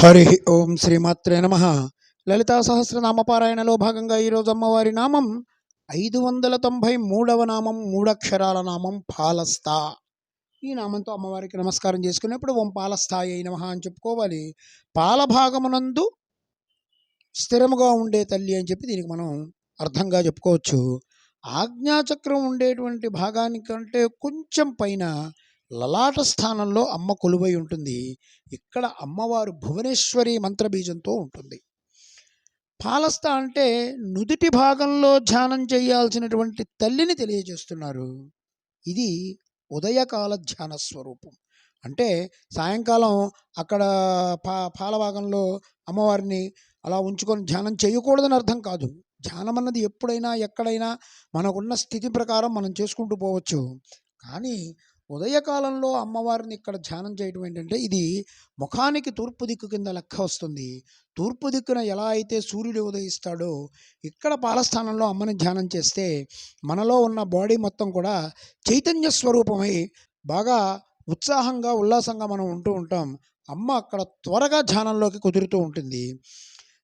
హరి ఓం శ్రీమాత్రే నమ. లలితా సహస్రనామపారాయణలో భాగంగా ఈరోజు అమ్మవారి నామం ఐదు వందల తొంభై మూడవ నామం మూడక్షరాల నామం పాలస్తా ఈ నామంతో అమ్మవారికి నమస్కారం చేసుకునేప్పుడు ఓం పాలస్థాయి నమ అని చెప్పుకోవాలి. పాలభాగమునందు స్థిరముగా ఉండే తల్లి అని చెప్పి దీనికి మనం అర్థంగా చెప్పుకోవచ్చు. ఆజ్ఞాచక్రం ఉండేటువంటి భాగానికంటే కొంచెం పైన లలాట స్థానంలో అమ్మ కొలువై ఉంటుంది. ఇక్కడ అమ్మవారు భువనేశ్వరి మంత్రబీజంతో ఉంటుంది. పాలస్త అంటే నుదుటి భాగంలో ధ్యానం చేయాల్సినటువంటి తల్లిని తెలియజేస్తున్నారు. ఇది ఉదయకాల ధ్యాన స్వరూపం. అంటే సాయంకాలం అక్కడ పా పాలభాగంలో అమ్మవారిని అలా ఉంచుకొని ధ్యానం చేయకూడదని అర్థం కాదు. ధ్యానం అన్నది ఎప్పుడైనా ఎక్కడైనా మనకున్న స్థితి ప్రకారం మనం చేసుకుంటూ పోవచ్చు. కానీ ఉదయకాలంలో అమ్మవారిని ఇక్కడ ధ్యానం చేయటం ఏంటంటే ఇది ముఖానికి తూర్పు దిక్కు కింద లెక్క వస్తుంది. తూర్పు దిక్కున ఎలా అయితే సూర్యుడు ఉదయిస్తాడో ఇక్కడ పాలస్థానంలో అమ్మని ధ్యానం చేస్తే మనలో ఉన్న బాడీ మొత్తం కూడా చైతన్య స్వరూపమై బాగా ఉత్సాహంగా ఉల్లాసంగా మనం ఉంటూ ఉంటాం. అమ్మ అక్కడ త్వరగా ధ్యానంలోకి కుదురుతూ ఉంటుంది.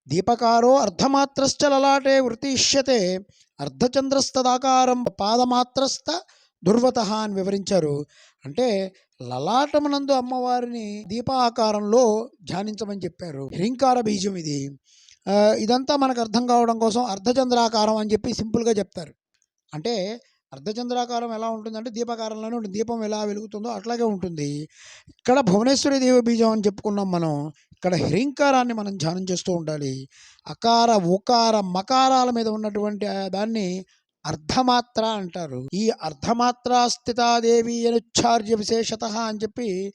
దీపకారో అర్ధమాత్రశ్చ లలాటే వృతిష్యతే అర్ధచంద్రస్తదాకారం పాదమాత్రస్థ దుర్వత అని వివరించారు. అంటే లలాటమునందు అమ్మవారిని దీపాకారంలో ధ్యానించమని చెప్పారు. హ్రీంకార బీజం ఇది. ఇదంతా మనకు అర్థం కావడం కోసం అర్ధచంద్రాకారం అని చెప్పి సింపుల్గా చెప్తారు. అంటే అర్ధచంద్రాకారం ఎలా ఉంటుందంటే దీపాకారంలోనే ఉంటుంది. దీపం ఎలా వెలుగుతుందో అట్లాగే ఉంటుంది. ఇక్కడ భువనేశ్వరి దేవి బీజం అని చెప్పుకున్నాం మనం. ఇక్కడ హ్రీంకారాన్ని మనం ధ్యానం చేస్తూ ఉండాలి. అకార ఉకార మకారాల మీద ఉన్నటువంటి దాన్ని అర్ధమాత్ర అంటారు. ఈ అర్ధమాత్ర స్థితాదేవి అనుచ్చార్య విశేషత అని చెప్పి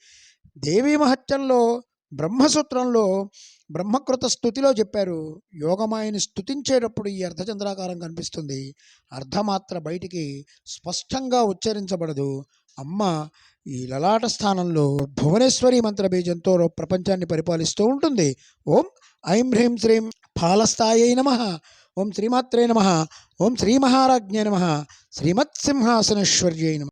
దేవీ మహత్యంలో బ్రహ్మసూత్రంలో బ్రహ్మకృత స్థుతిలో చెప్పారు. యోగమాయని స్థుతించేటప్పుడు ఈ అర్ధచంద్రాకారం కనిపిస్తుంది. అర్ధమాత్ర బయటికి స్పష్టంగా ఉచ్చరించబడదు. అమ్మ ఈ లలాట స్థానంలో భువనేశ్వరి మంత్ర బీజంతో ప్రపంచాన్ని పరిపాలిస్తూ ఉంటుంది. ఓం ఐం హ్రీం శ్రీం ఫాలస్థాయై నమ. ఓం శ్రీమాత్రే నమ ఓం శ్రీ మహారాజ్ఞే నమ శ్రీమత్సింహాసనేశ్వర్యై నమ